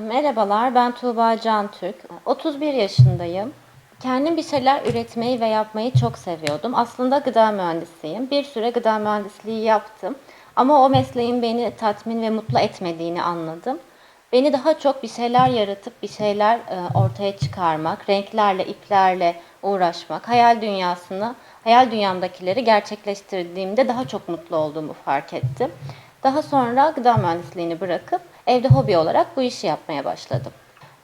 Merhabalar, ben Tuğba Can Türk. 31 yaşındayım. Kendim bir şeyler üretmeyi ve yapmayı çok seviyordum. Aslında gıda mühendisiyim. Bir süre gıda mühendisliği yaptım. Ama o mesleğin beni tatmin ve mutlu etmediğini anladım. Beni daha çok bir şeyler yaratıp bir şeyler e, ortaya çıkarmak, renklerle, iplerle uğraşmak, hayal dünyasını, hayal dünyamdakileri gerçekleştirdiğimde daha çok mutlu olduğumu fark ettim. Daha sonra gıda mühendisliğini bırakıp evde hobi olarak bu işi yapmaya başladım.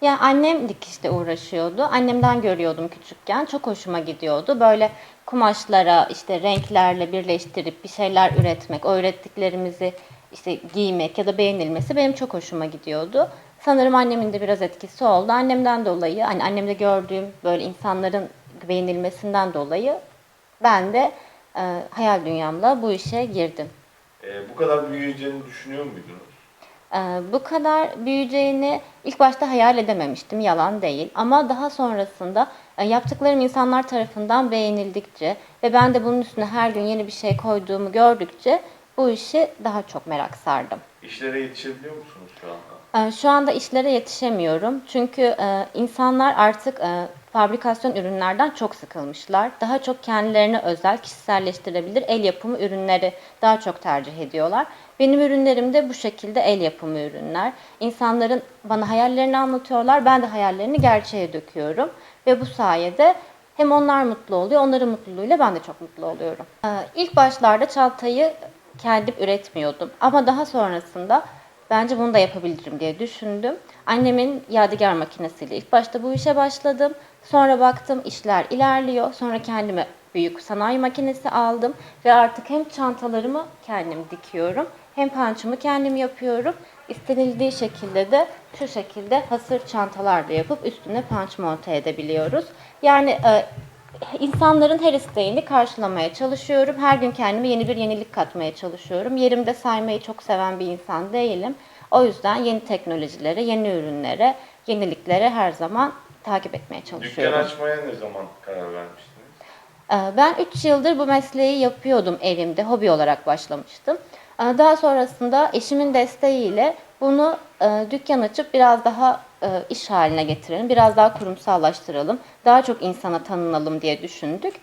Yani annem dikişle uğraşıyordu. Annemden görüyordum küçükken. Çok hoşuma gidiyordu. Böyle kumaşlara işte renklerle birleştirip bir şeyler üretmek, o ürettiklerimizi işte giymek ya da beğenilmesi benim çok hoşuma gidiyordu. Sanırım annemin de biraz etkisi oldu. Annemden dolayı, hani annemde gördüğüm böyle insanların beğenilmesinden dolayı ben de e, hayal dünyamla bu işe girdim. Ee, bu kadar büyüyeceğini düşünüyor muydunuz? Ee, bu kadar büyüyeceğini ilk başta hayal edememiştim, yalan değil. Ama daha sonrasında e, yaptıklarım insanlar tarafından beğenildikçe ve ben de bunun üstüne her gün yeni bir şey koyduğumu gördükçe bu işi daha çok merak sardım. İşlere yetişebiliyor musunuz şu anda? Ee, Şu anda işlere yetişemiyorum çünkü e, insanlar artık e, fabrikasyon ürünlerden çok sıkılmışlar. Daha çok kendilerine özel, kişiselleştirebilir el yapımı ürünleri daha çok tercih ediyorlar. Benim ürünlerim de bu şekilde el yapımı ürünler. İnsanların bana hayallerini anlatıyorlar, ben de hayallerini gerçeğe döküyorum ve bu sayede hem onlar mutlu oluyor, onların mutluluğuyla ben de çok mutlu oluyorum. Ee, İlk başlarda çantayı kendim üretmiyordum ama daha sonrasında bence bunu da yapabilirim diye düşündüm. Annemin yadigar makinesiyle ilk başta bu işe başladım. Sonra baktım işler ilerliyor. Sonra kendime büyük sanayi makinesi aldım ve artık hem çantalarımı kendim dikiyorum hem pançımı kendim yapıyorum. İstenildiği şekilde de şu şekilde hasır çantalar da yapıp üstüne panç monte edebiliyoruz. Yani e, İnsanların her isteğini karşılamaya çalışıyorum. Her gün kendime yeni bir yenilik katmaya çalışıyorum. Yerimde saymayı çok seven bir insan değilim. O yüzden yeni teknolojilere, yeni ürünlere, yeniliklere her zaman takip etmeye Dükkan çalışıyorum. açmaya ne zaman karar vermiştiniz? Ee, Ben 3 yıldır bu mesleği yapıyordum evimde, hobi olarak başlamıştım. Ee, Daha sonrasında eşimin desteğiyle bunu e, dükkan açıp biraz daha iş haline getirelim, biraz daha kurumsallaştıralım, daha çok insana tanınalım diye düşündük.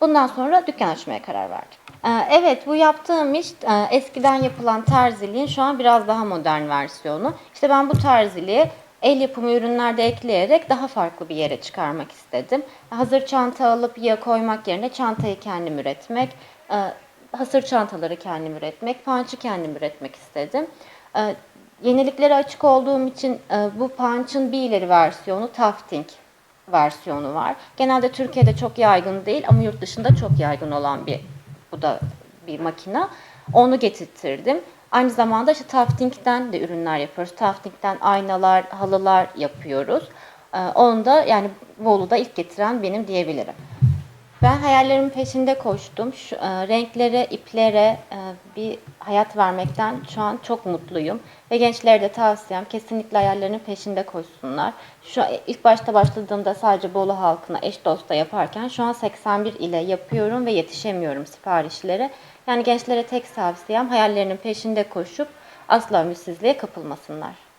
Bundan sonra dükkan açmaya karar verdim. Ee, Evet, bu yaptığım iş e, eskiden yapılan terziliğin şu an biraz daha modern versiyonu. İşte ben bu terziliği el yapımı ürünlerde ekleyerek daha farklı bir yere çıkarmak istedim. Hazır çanta alıp ya koymak yerine çantayı kendim üretmek, e, hasır çantaları kendim üretmek, pançı kendim üretmek istedim. E, Yeniliklere açık olduğum için e, bu pançın bir ileri versiyonu tafting versiyonu var. Genelde Türkiye'de çok yaygın değil ama yurt dışında çok yaygın olan bir bu da bir makina. Onu getirttirdim. Aynı zamanda işte tafting'den de ürünler yapıyoruz. Tafting'den aynalar, halılar yapıyoruz. Ee, Onu da yani Bolu'da ilk getiren benim diyebilirim. Ben hayallerimin peşinde koştum. Şu, e, renklere, iplere e, bir hayat vermekten şu an çok mutluyum. Ve gençlere de tavsiyem kesinlikle hayallerinin peşinde koşsunlar. Şu ilk başta başladığımda sadece Bolu halkına eş dosta yaparken şu an 81 ile yapıyorum ve yetişemiyorum siparişlere. Yani gençlere tek tavsiyem hayallerinin peşinde koşup asla ümitsizliğe kapılmasınlar.